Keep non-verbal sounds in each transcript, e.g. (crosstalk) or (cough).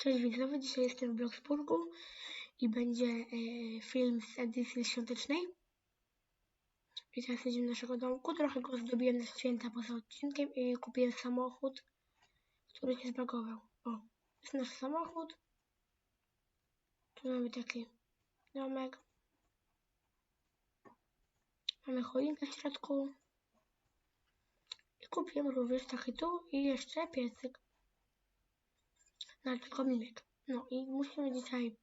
Cześć widzowie, dzisiaj jestem w Bloksburgu i będzie e, film z edycji świątecznej. I teraz siedzimy w naszego domku, trochę go zdobiłem na święta poza odcinkiem i kupiłem samochód, który się zbagował. O, jest nasz samochód. Tu mamy taki domek. Mamy choinkę w środku. I kupiłem również taki tu i jeszcze piecyk znaczy kominek. No i musimy dzisiaj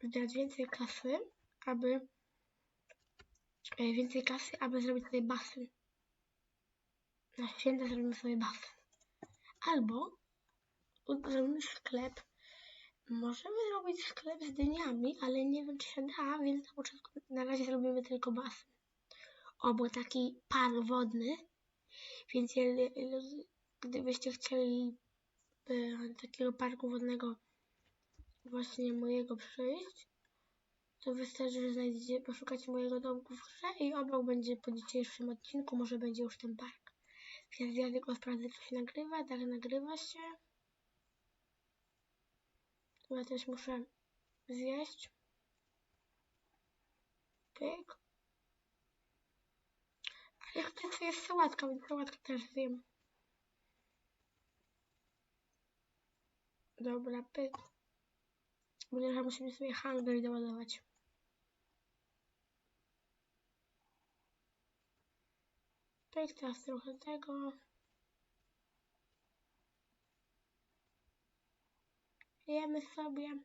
wydać więcej kasy, aby e, więcej kasy, aby zrobić sobie basen. Na święta zrobimy sobie basen. Albo zrobimy sklep. Możemy zrobić sklep z dyniami, ale nie wiem czy się da, więc na początku na razie zrobimy tylko basen. O, bo taki park wodny, więc gdybyście chcieli takiego parku wodnego właśnie mojego przyjść, to wystarczy, że znajdziecie, poszukacie mojego domku w grze i obok będzie po dzisiejszym odcinku, może będzie już ten park. Więc ja tylko sprawdzę, czy się nagrywa. Tak, nagrywa się. Ja też muszę zjeść. Pyk. Ale to jest sałatka, więc sałatkę też zjem. Dobra, pyk. Będę musimy sobie hunger doładować. Pyk, teraz trochę tego. Jemy sobie.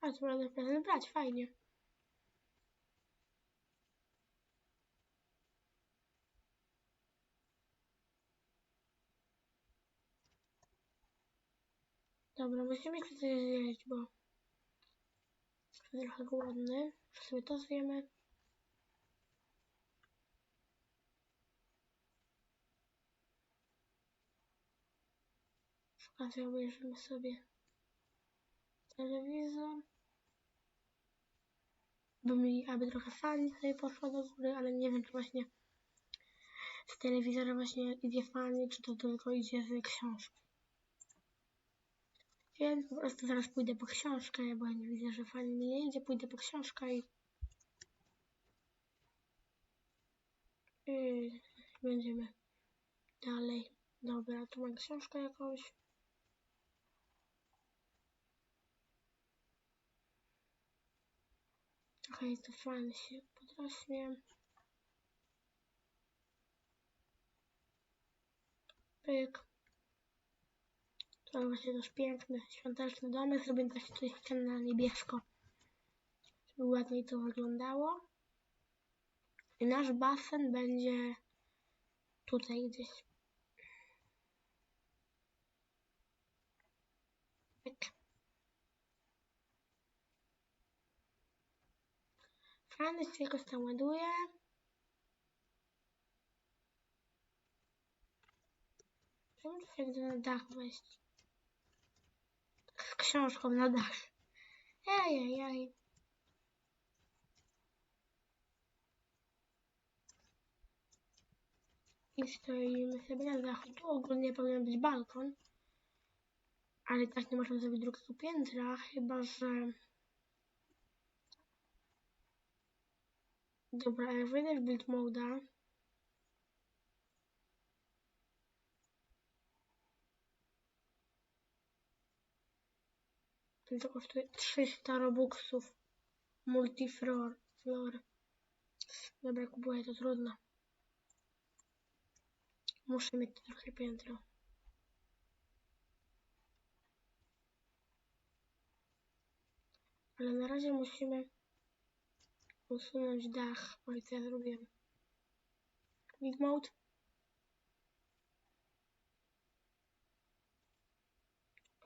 A co będę prezent brać, fajnie. Dobra, musimy coś zjeść, bo trochę głodny. Sobie to zjemy. Szukamy, obejrzymy sobie telewizor. Bo mi, aby trochę fani sobie poszło do góry, ale nie wiem, czy właśnie z telewizora właśnie idzie fani, czy to tylko idzie z książki. Więc po prostu zaraz pójdę po książkę, bo ja widzę, że fajnie nie idzie. Pójdę po książkę i... i będziemy dalej. Dobra, tu mam książkę jakąś. Trochę jest to fajnie się podraśnie. Pyk. To właśnie nasz piękny, świąteczny domek. Zrobimy też tutaj ścianę na niebiesko, żeby ładniej to wyglądało. I nasz basen będzie tutaj gdzieś. Tak. Fajny się jakoś tam ładuje. Czemu tu się na dach wejść? Książką na dach. Ejejej. I stoimy sobie na dachu. Tu ogólnie powinien być balkon. Ale tak nie można zrobić drugiego piętra, chyba że... Dobra, jak wejdę w build moda, To kosztuje 300 robuxów. Multiflor. Flor. Dobra, kupuję, to trudno. Muszę mieć trochę piętro. Ale na razie musimy usunąć dach. Oj, co ja zrobiłem? Big mode.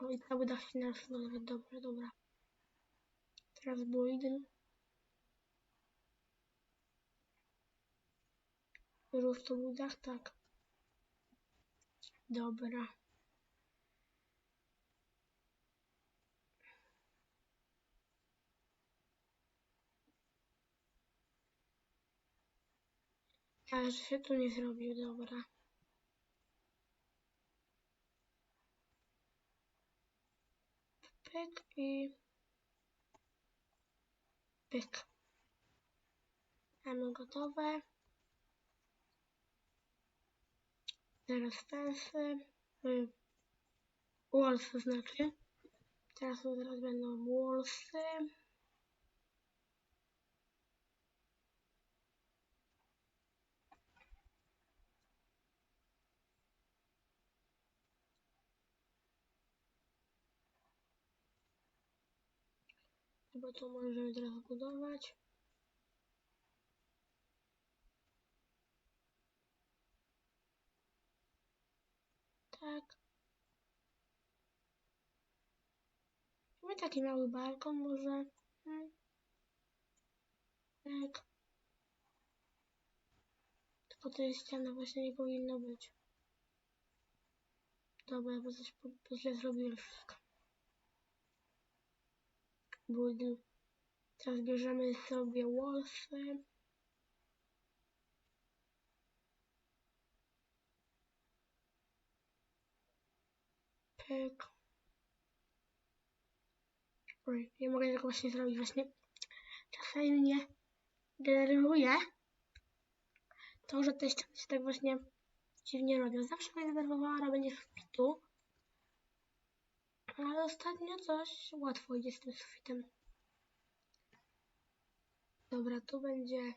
I cały dach się nasunął. Dobra, dobra. Teraz było jeden. Już to był dach, tak. Dobra. A, że się tu nie zrobił, dobra. Pyk i... Pyk. Mamy gotowe. Teraz fensy. Y, Wallsy znaczy. Teraz, teraz będą wallsy. Bo to możemy teraz budować. Tak. My taki mały balkon może. Hmm. Tak. Tylko tej ściany właśnie nie powinno być. Dobra, bo coś po źle zrobiłem wszystko. Budl. Teraz bierzemy sobie wallsy. Pyk. Oj, nie mogę tego właśnie zrobić właśnie. Czasami mnie denerwuje to, że te ściany się tak właśnie dziwnie robią. Zawsze mnie denerwowała robienie sufitu. Ale ostatnio coś łatwo idzie z tym sufitem. Dobra, tu będzie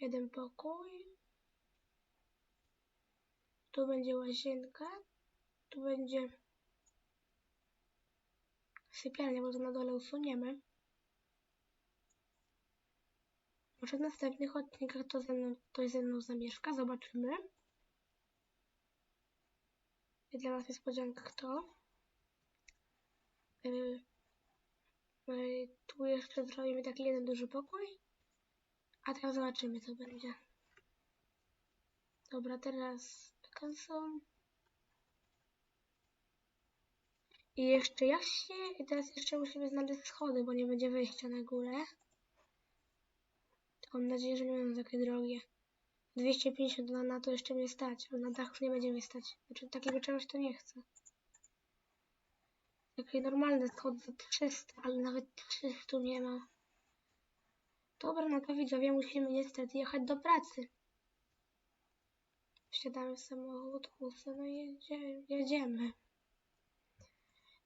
jeden pokój. Tu będzie łazienka. Tu będzie sypialnia, bo to na dole usuniemy. Może w następnych odcinkach to ze mną, ktoś ze mną zamieszka. Zobaczymy. I dla Was niespodzianka kto. Yy, yy, tu jeszcze zrobimy taki jeden duży pokój. A teraz zobaczymy co będzie. Dobra, teraz cancel. I jeszcze jak się... I teraz jeszcze musimy znaleźć schody, bo nie będzie wejścia na górę. Tylko mam nadzieję, że nie będą takie drogie. 250 na, to jeszcze mnie stać, ale na dachu nie będzie mnie stać. Znaczy takiego czegoś to nie chcę. Takie normalne schody za 300, ale nawet 300 nie ma. Dobra, no to widzowie, musimy niestety jechać do pracy. Wsiadamy w samochód, kłusy, no i jedzie, jedziemy.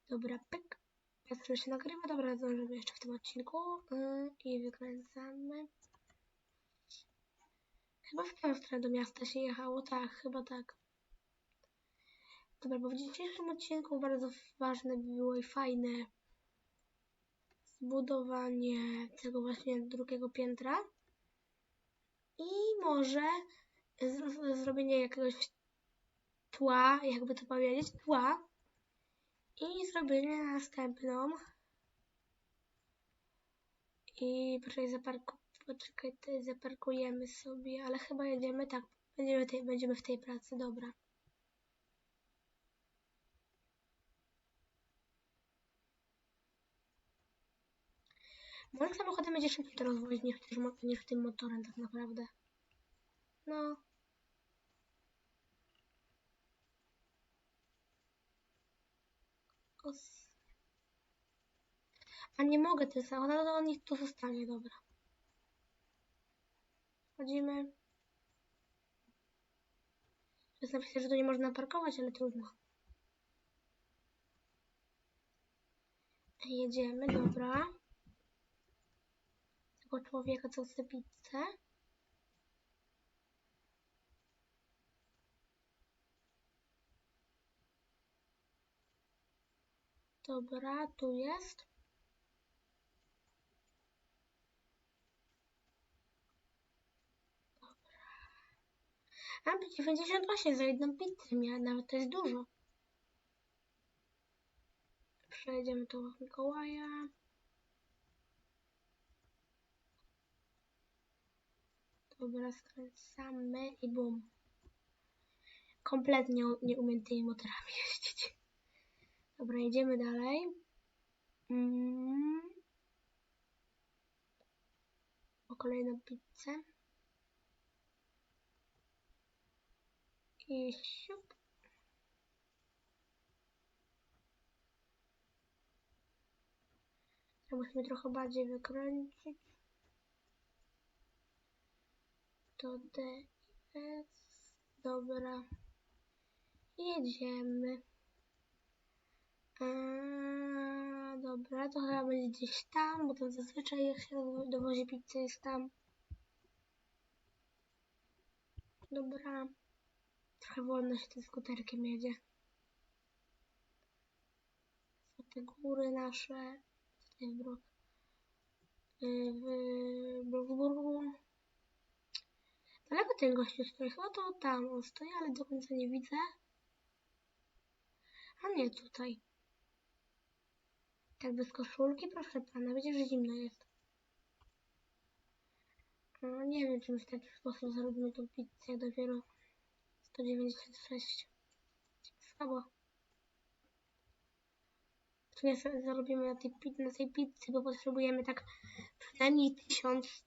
Dobra, pyk. Jak się nagrywa, dobra, zdążymy jeszcze w tym odcinku. Yy, I wykręcamy. Chyba w tę stronę do miasta się jechało, tak, chyba tak. Dobra, bo w dzisiejszym odcinku bardzo ważne było i fajne zbudowanie tego właśnie drugiego piętra. I może zrobienie jakiegoś tła, jakby to powiedzieć, tła. I zrobienie następną. I proszę zaparku, poczekaj, tutaj zaparkujemy sobie, ale chyba jedziemy, tak, będziemy, tej, będziemy w tej pracy, dobra. Moim samochodem będzie szybciej to rozwozić niż, tym motorem tak naprawdę. No. Os. A nie mogę ten samochód, ale on tu zostanie, dobra. Wchodzimy. Jest napisane, że tu nie można parkować, ale trudno. Jedziemy, dobra. Tego człowieka, co chce pizzę. Dobra, tu jest. A 98 za jedną pizzę miała, nawet to jest dużo. Przejdziemy do Mikołaja. Dobra, skręcamy i bum. Kompletnie nie umiem tymi motorami (laughs) jeździć. Dobra, jedziemy dalej. Mm. Ok, kolejną pizzę. I siup. To musimy trochę bardziej wykręcić. To D i S. Dobra. Jedziemy. Eee, dobra, to chyba będzie gdzieś tam, bo to zazwyczaj jak się dowo- dowozi pizzę jest tam. Dobra. Trochę wolno się tym skuterkiem jedzie. Są te góry nasze. Tutaj w Brok. yy, W Bloksburgu. Daleko ten gościu stoi. Chyba to tam on stoi, ale do końca nie widzę. A nie tutaj. Tak bez koszulki, proszę pana. Że zimno jest. No, nie wiem, czy my w taki sposób zarobimy tą pizzę, dopiero 196. Słabo. Nie sobie zarobimy na tej, na tej pizzy, bo potrzebujemy tak przynajmniej 1000,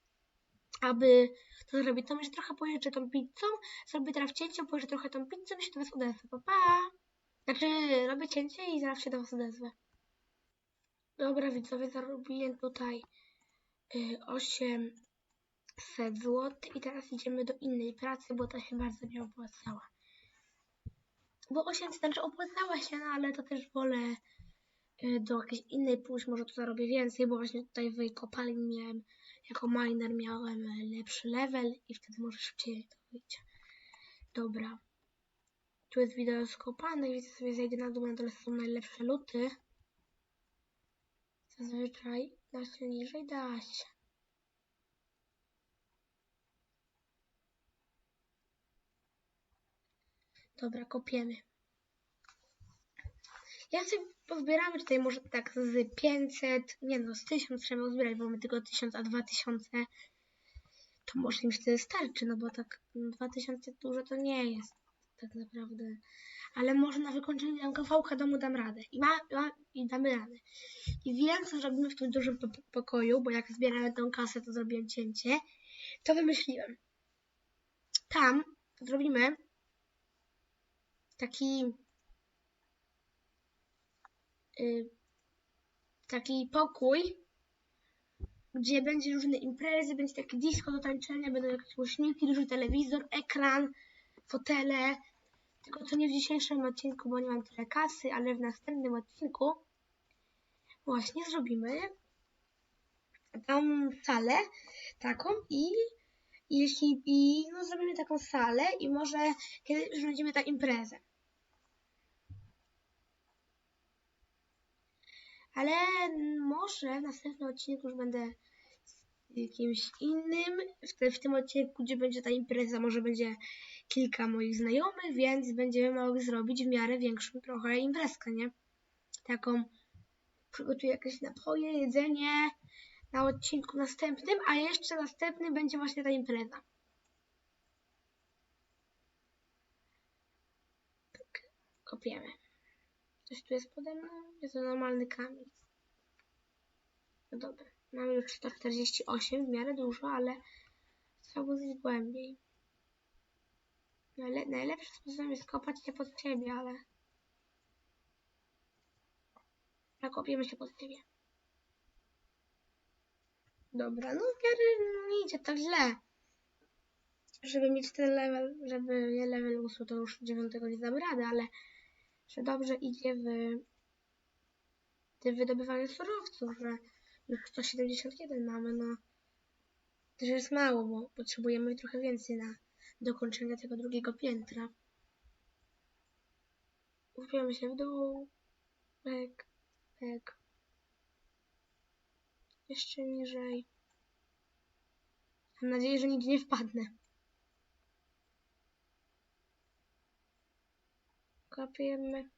aby to zrobić. To może trochę pojeżdżę tą pizzą, zrobię teraz cięcie, pojeżdżę trochę tą pizzą i się do was odezwę. Pa, pa! Znaczy, robię cięcie i zaraz się do was odezwę. Dobra, widzowie, zarobiłem tutaj y, 800 zł i teraz idziemy do innej pracy, bo ta się bardzo nie opłacała. Bo 800 znaczy opłacała się, no ale to też wolę y, do jakiejś innej pójść, może tu zarobię więcej, bo właśnie tutaj w kopalni miałem, jako miner miałem e, lepszy level i wtedy może szybciej to wyjdzie. Dobra. Tu jest wideo skopane, więc sobie zejdę na dół, na dole są najlepsze luty. Zazwyczaj da się niżej, da się. Dobra, kopiemy. Ja sobie pozbieramy tutaj może tak z 500, nie no, z 1000 trzeba uzbierać, bo mamy tylko 1000, a 2000 to może im wtedy starczy, no bo tak no, 2000 dużo to nie jest tak naprawdę. Ale może na wykończenie kawałka domu dam radę. I, ma, ma, I damy radę. I wiem, co zrobimy w tym dużym po- pokoju, bo jak zbierałem tą kasę, to zrobiłem cięcie. To wymyśliłem. Tam zrobimy taki y, taki pokój, gdzie będzie różne imprezy, będzie takie disco do tańczenia, będą jakieś głośniki, duży telewizor, ekran, fotele. Tylko to nie w dzisiejszym odcinku, bo nie mam tyle kasy, ale w następnym odcinku właśnie zrobimy tą salę taką i jeśli i no zrobimy taką salę i może kiedyś już będziemy ta imprezę. Ale może w następnym odcinku już będę kimś innym. W tym odcinku, gdzie będzie ta impreza, może będzie kilka moich znajomych, więc będziemy mogli zrobić w miarę większą trochę imprezkę, nie? Taką przygotuję jakieś napoje, jedzenie na odcinku następnym, a jeszcze następnym będzie właśnie ta impreza. Tak, kopiemy. Coś tu jest pode mną? Jest to normalny kamień. No dobra, mamy już 148, w miarę dużo, ale trzeba było zejść głębiej. Najle najlepszy sposób jest kopać się pod siebie, ale... Nakopiemy się pod siebie. Dobra, no w miarę nie idzie tak źle. Żeby mieć ten level, żeby nie level 8, to już 9 nie damy rady, ale że dobrze idzie w tym wydobywaniu surowców, że już 171 mamy, no też jest mało, bo potrzebujemy trochę więcej na dokończenie tego drugiego piętra. Upiemy się w dół, pek, pek, jeszcze niżej. Mam nadzieję, że nigdzie nie wpadnę. Kopiemy.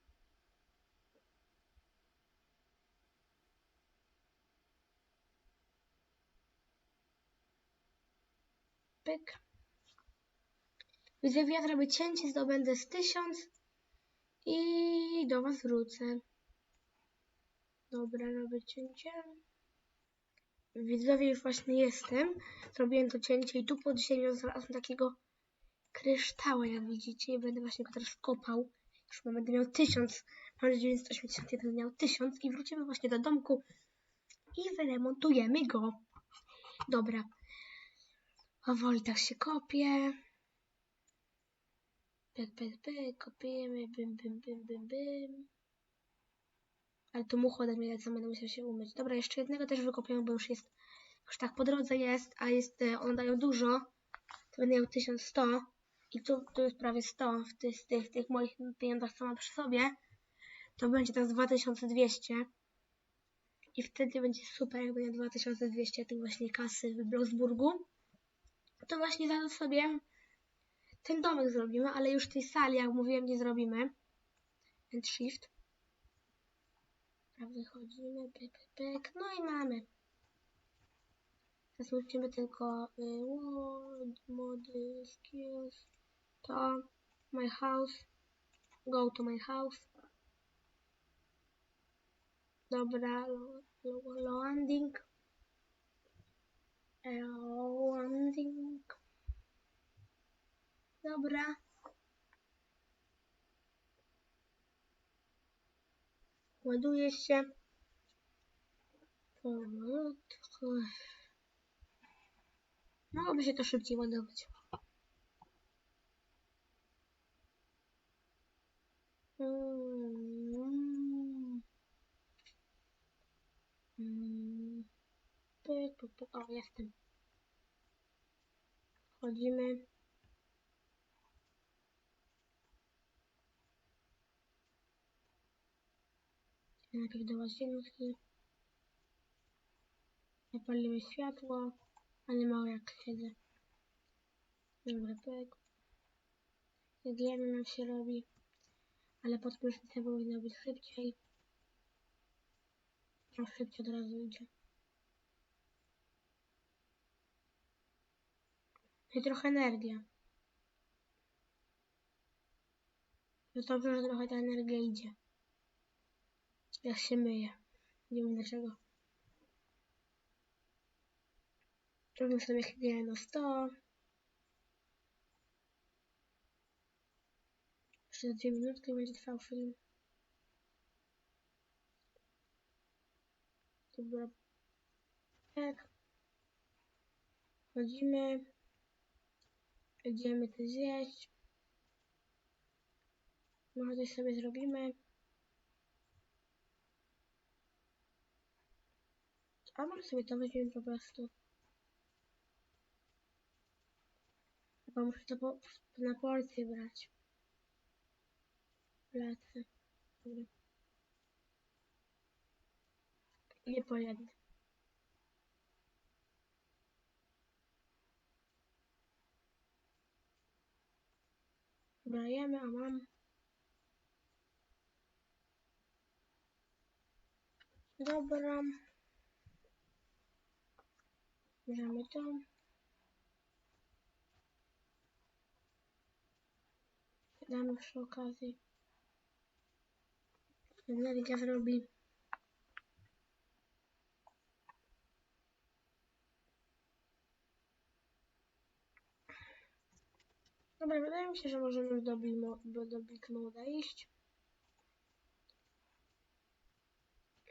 Pyk. Widzę, ja zrobię cięcie, zdobędę z tysiąc i do Was wrócę. Dobra, robię cięcie. Widzowie już właśnie jestem. Zrobiłem to cięcie i tu pod ziemią znalazłem takiego kryształa, jak widzicie. I będę właśnie go teraz kopał. Już będę miał 1000. Mam 981 miał 1000 i wrócimy właśnie do domku i wyremontujemy go. Dobra. Powoli tak się kopie. Pyk, pyk, pyk, kopiemy, bym, bym, bym, bym, bym. Ale tu mucho ode mnie lecą, będę musiał się umyć. Dobra, jeszcze jednego też wykopiemy, bo już jest, już tak po drodze jest, a jest, e, one dają dużo. To będę miał 1100 i tu, tu jest prawie 100 w tych, tych, tych moich pieniądzach, co mam przy sobie. To będzie teraz 2200. I wtedy będzie super, jak będzie 2200 tych właśnie kasy w Bloksburgu. To właśnie zaraz sobie ten domek zrobimy, ale już tej sali, jak mówiłem, nie zrobimy. End shift. Prawda, chodzimy, pyk, pyk. No i mamy. Musimy tylko y, word, mody, skills, to, my house, go to my house. Dobra, landing. E, Landing. Dobra. Ładuje się. Powolutku. Mogłoby się to szybciej ładować. Mm. Mm. Pyk. O, jestem. Wchodzimy. Najpierw do łazienki. Zapalimy światło, ale mało jak siedzę. Dobra, pyk. Higiena nam się robi, ale pod prysznicem powinno być szybciej. No szybciej od razu idzie. I trochę energia. No dobrze, że trochę ta energia idzie. Jak się myje. Nie wiem dlaczego. Robimy sobie higienę na 100. Jeszcze dwie minutki będzie trwał film. Dobra. Tak. Chodzimy. Idziemy to zjeść. Może coś sobie zrobimy. A może sobie to weźmiemy po prostu. Chyba muszę to po, na porcję brać. Dobra. Nie po jednym. Dobra, jemy, a mam. Dobra. Bierzemy to. Damy przy okazji. Energia zrobi. Dobra, wydaje mi się, że możemy już do do Big Moda iść.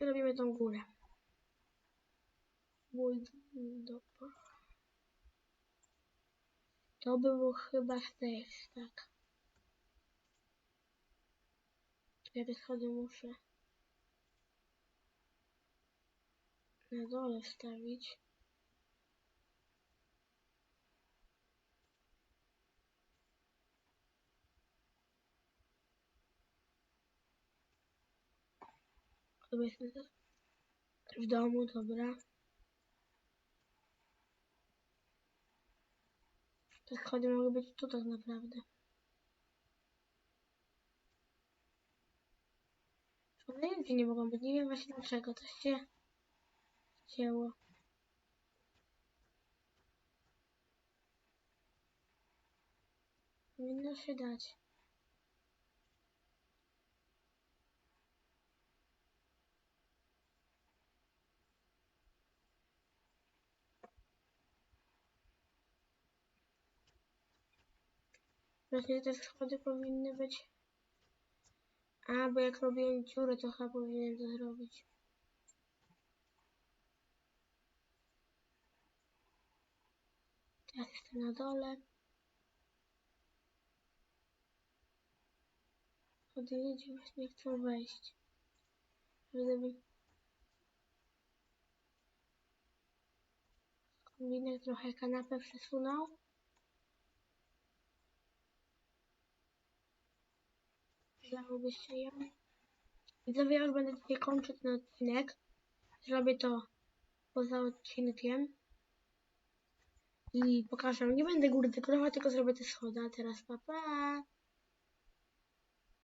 I robimy tą górę. To było chyba stairs, tak. Te schody muszę na dole jestem to- w domu, dobra. Te schody mogą być tu tak naprawdę. One nie mogą być, nie wiem właśnie dlaczego, to się cięło. Powinno się dać. Właśnie te schody powinny być. A, bo jak robiłem dziurę, to chyba powinienem to zrobić. Teraz jestem na dole. Podjedzie właśnie chcą wejść. Gdyby kombinek trochę kanapę przesunął. Przydałobyście ją. Widzowie, już będę dzisiaj kończyć ten odcinek. Zrobię to poza odcinkiem. I pokażę. Nie będę góry dekorować, tylko zrobię te schody. A teraz pa pa.